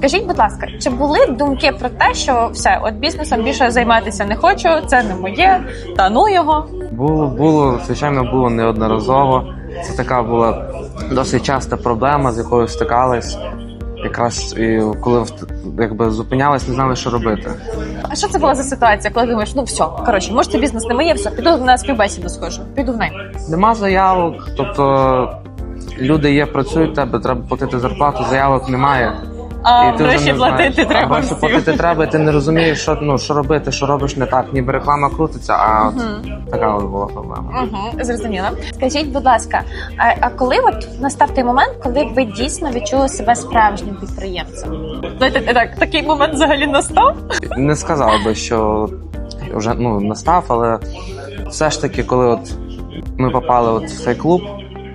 Скажіть, будь ласка, чи були думки про те, що все, от бізнесом більше займатися не хочу, це не моє, та ну його. Було, було, звичайно, було неодноразово. Це така була досить часта проблема, з якою стикались. Якраз і коли якби зупинялись, не знали, що робити. А що це була за ситуація, коли думаєш, ну все, коротше, може це бізнес не моє, все, піду на співбесіду схожу, піду в найм. Нема заявок, тобто люди є, працюють тебе, треба платити зарплату, заявок немає. А вже гроші не платити знаєш. треба А всім. платити треба, і ти не розумієш, що, ну, що робити, що робиш не так. Ніби реклама крутиться, а от така от була проблема. Угу, зрозуміло. Скажіть, будь ласка, а, а коли от настав той момент, коли ви дійсно відчули себе справжнім підприємцем? Знаєте, так, такий момент взагалі настав? Не сказав би, що вже ну, настав, але все ж таки, коли от ми попали от в цей клуб.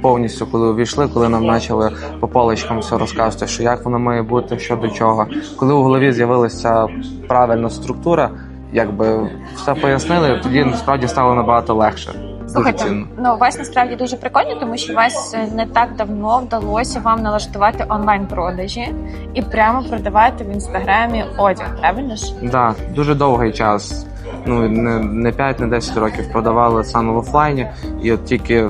Повністю, коли увійшли, коли нам почали по поличкам все розказувати, що як воно має бути, що до чого. Коли у голові з'явилася правильна структура, якби все пояснили, тоді насправді стало набагато легше. Слухайте, ну у вас насправді дуже прикольно, тому що вас е, не так давно вдалося вам налаштувати онлайн продажі і прямо продавати в інстаграмі одяг. Правильно ж? Да, дуже довгий час. Ну не, не 5, не 10 років продавали саме в офлайні, і от тільки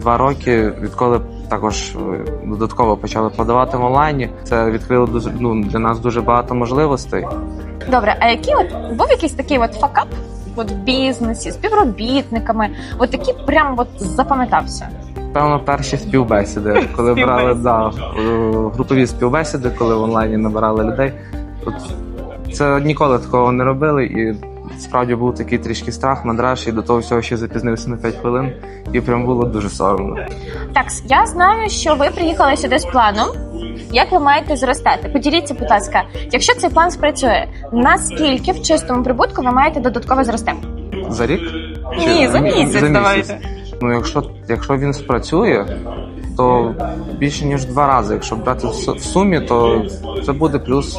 два роки, відколи також е, додатково почали продавати в онлайні. Це відкрило дуже ну для нас дуже багато можливостей. Добре, а який от був якийсь такий от факап от в бізнесі, співробітниками, от який прям от запам'ятався? Певно, перші співбесіди, коли брали да, е, групові співбесіди, коли в онлайні набирали людей. От це ніколи такого не робили, і справді був такий трішки страх, мандраж, і до того всього ще запізнився на 5 хвилин, і прям було дуже соромно. Так, я знаю, що ви приїхали сюди з планом. Як ви маєте зростати? Поділіться, будь ласка, якщо цей план спрацює, наскільки в чистому прибутку ви маєте додатково зрости? За рік? Ні, за місяць давайте. Ну, якщо, якщо він спрацює, то більше ніж два рази. Якщо брати в сумі, то це буде плюс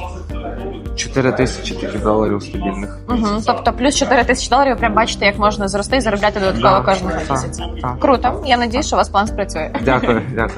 4 тисячі тільки доларів стабільних. Угу. Тобто плюс 4 тисячі доларів, прям бачите, як можна зрости і заробляти додатково Да, кожного так, місяця. так. Круто. Я надію, що у вас план спрацює. Дякую, дякую.